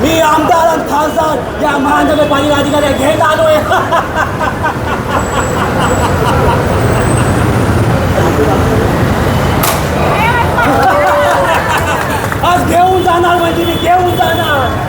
मी आमदार आणि खासदार या महानगरपालिका अधिकारी घेत आलोय. आज घेऊन जाणार म्हणजे मी घेऊन जाणार.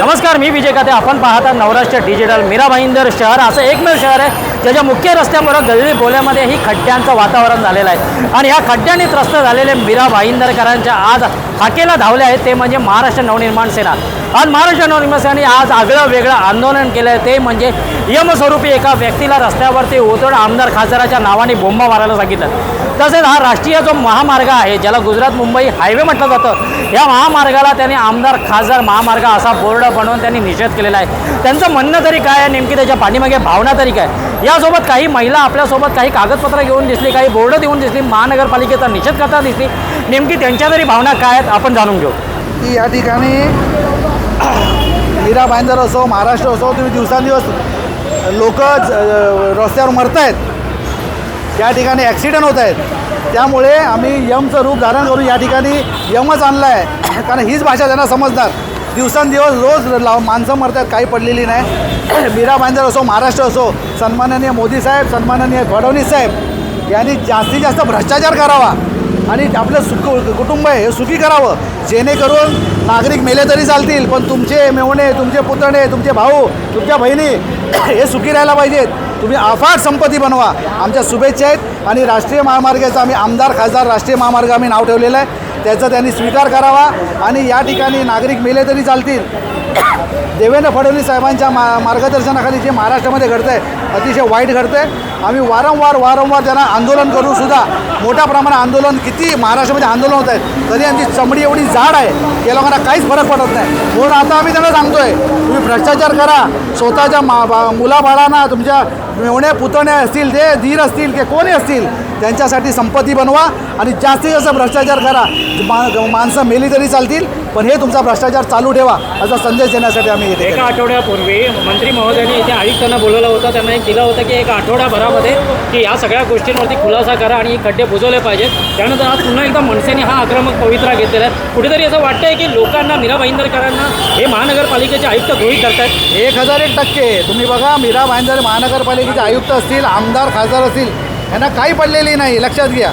नमस्कार मी विजय काते. आपण पाहता नवराष्ट्र डिजिटल मीरा भाईंदर शहर. असं एकमेव शहर आहे. त्याच्या मुख्य रस्त्यामुळं गल्ली बोल्यामध्ये ही खड्ड्यांचं वातावरण झालेलं आहे. आणि ह्या खड्ड्यांनी त्रस्त झालेले मीरा भाईंदरकरांच्या आज हाकेला धावले आहेत ते म्हणजे महाराष्ट्र नवनिर्माण सेना. आज महाराष्ट्र नवनिर्माण सेनेने आज आगळं वेगळं आंदोलन केलं आहे ते म्हणजे यमस्वरूपी एका व्यक्तीला रस्त्यावरती उतरून आमदार खासदाराच्या नावाने बोंबा मारायला सांगितलं. तसेच हा राष्ट्रीय जो महामार्ग आहे ज्याला गुजरात मुंबई हायवे म्हटलं जातं या महामार्गाला त्यांनी आमदार खासदार महामार्ग असा बोर्ड बनवून त्यांनी निषेध केलेला आहे. त्यांचं म्हणणं तरी काय आहे नेमकी त्याच्या पाठीमागे भावना तरी काय या त्यासोबत काही महिला आपल्यासोबत काही कागदपत्र घेऊन दिसली काही बोर्ड देऊन दिसली महानगरपालिकेचा निषेध करता दिसली. नेमकी त्यांच्या तरी भावना काय आहेत आपण जाणून घेऊ. की या ठिकाणी मीरा भाईंदर असो महाराष्ट्र असो तुम्ही दिवसांदिवस लोक रस्त्यावर मरत आहेत या ठिकाणी ॲक्सिडेंट होत आहेत त्यामुळे आम्ही यमचं रूप धारण करून या ठिकाणी यमच आणलं आहे कारण हीच भाषा त्यांना समजणार. दिवसेंदिवस रोज लाव माणसं मरतात काही पडलेली नाही. मीरा भाईंदर असो महाराष्ट्र असो सन्माननीय मोदी साहेब सन्माननीय फडणवीस साहेब यांनी जास्तीत जास्त भ्रष्टाचार करावा आणि आपलं सुख कुटुंब आहे हे सुखी करावं. जेणेकरून नागरिक मेले तरी चालतील पण तुमचे मेवणे तुमचे पुतणे तुमचे भाऊ तुमच्या बहिणी हे सुखी राहायला पाहिजेत. तुम्ही अफाट संपत्ती बनवा. आमच्या शुभेच्छा आहेत. आणि राष्ट्रीय महामार्गाचं आम्ही आमदार खासदार राष्ट्रीय महामार्ग आम्ही नाव ठेवलेलं आहे. त्याचा त्यांनी स्वीकार करावा आणि या ठिकाणी नागरिक मेले तरी चालतील. देवेंद्र फडणवीस साहेबांच्या मा मार्गदर्शनाखाली जे महाराष्ट्रामध्ये घडतं आहे अतिशय वाईट घडतं आहे आम्ही वारंवार वारंवार त्यांना आंदोलन करून सुद्धा मोठ्या प्रमाणात आंदोलन किती महाराष्ट्रामध्ये आंदोलन होत आहेत तरी आमची चमडी एवढी जाड आहे या लोकांना काहीच फरक पडत नाही. म्हणून आता आम्ही त्यांना सांगतोय तुम्ही भ्रष्टाचार करा स्वतःच्या मा बा मुलाबाळांना तुमच्या मेवणे पुतणे असतील ते धीर असतील की कोणी असतील त्यांच्यासाठी संपत्ती बनवा आणि जास्तीत जास्त भ्रष्टाचार करा. मा माणसं मेली तरी चालतील पण हे तुमचा भ्रष्टाचार चालू ठेवा असा संदेश देण्यासाठी आम्ही येथे एका आठवड्यापूर्वी मंत्री महोदयांनी इथे आयुक्तांना बोलवलं होतं त्यांना एक दिलं होतं की एक आठवड्याभरामध्ये की या सगळ्या गोष्टींवरती खुलासा करा आणि हे खड्डे बुजवले पाहिजेत. त्यानंतर आज पुन्हा एकदा मनसेने हा आक्रमक पवित्रा घेतलेला आहे. कुठेतरी असं वाटतंय की लोकांना मीरा भाईंदरकरांना हे महानगरपालिकेचे आयुक्त गृहीत करतात एक हजार एक टक्के. तुम्ही बघा मीरा भाईंदर महानगरपालिकेचे आयुक्त असतील आमदार खासदार असतील यांना काही पडलेली नाही लक्षात घ्या.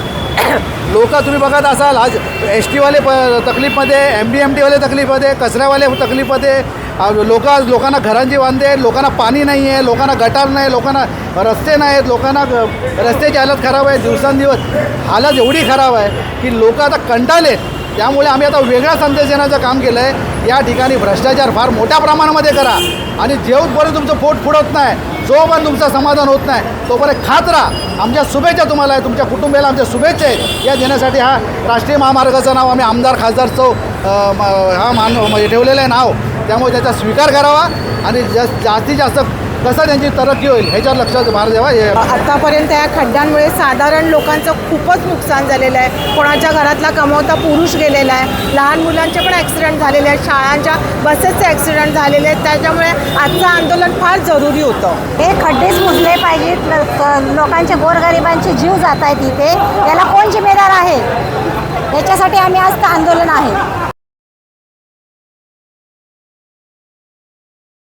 लोक तुम्ही बघत असाल आज एस टीवाले प तकलीफमध्ये एम बी एम टीवाले तकलीफमध्ये कचऱ्यावाले तकलीफमध्ये लोक आज लोकांना घरांची वांदे आहेत लोकांना पाणी नाही आहे लोकांना गटार नाही लोकांना रस्ते नाही आहेत लोकांना ग- रस्त्याची हालत खराब आहे दिवसांदिवस हालत एवढी खराब आहे की लोक आता कंटाळलेत त्यामुळे आम्ही आता वेगळा संदेश देण्याचं काम केलं आहे या ठिकाणी भ्रष्टाचार फार मोठ्या प्रमाणामध्ये करा. आणि जेवपर्यंत तुमचं पोट फुडत नाही जोपर्यंत तुमचं समाधान होत नाही तोपर्यंत खात राहा. आमच्या शुभेच्छा तुम्हाला आहे. तुमच्या कुटुंबियाला आमच्या शुभेच्छा आहेत या देण्यासाठी हा राष्ट्रीय महामार्गाचं नाव आम्ही आमदार खासदारचं अ, म, हा मान ठेवलेलं आहे नाव. त्यामुळे त्याचा स्वीकार करावा आणि जास्त जास्तीत जास्त कसं त्यांची तरक्की होईल ह्याच्यावर लक्षात भार द्यावा हे आतापर्यंत या खड्ड्यांमुळे साधारण लोकांचं खूपच नुकसान झालेलं आहे. कोणाच्या घरातला कमवता पुरुष गेलेला आहे. लहान मुलांचे पण ॲक्सिडेंट झालेले आहेत. शाळांच्या बसेसचे ॲक्सिडेंट झालेले आहेत. त्याच्यामुळे आजचं आंदोलन फार जरुरी होतं. हे खड्डेच मुजले पाहिजेत. लोकांचे गोरगरिबांचे जीव जात आहेत इथे. याला कोण जिम्मेदार आहे? याच्यासाठी आम्ही आज आंदोलन आहे.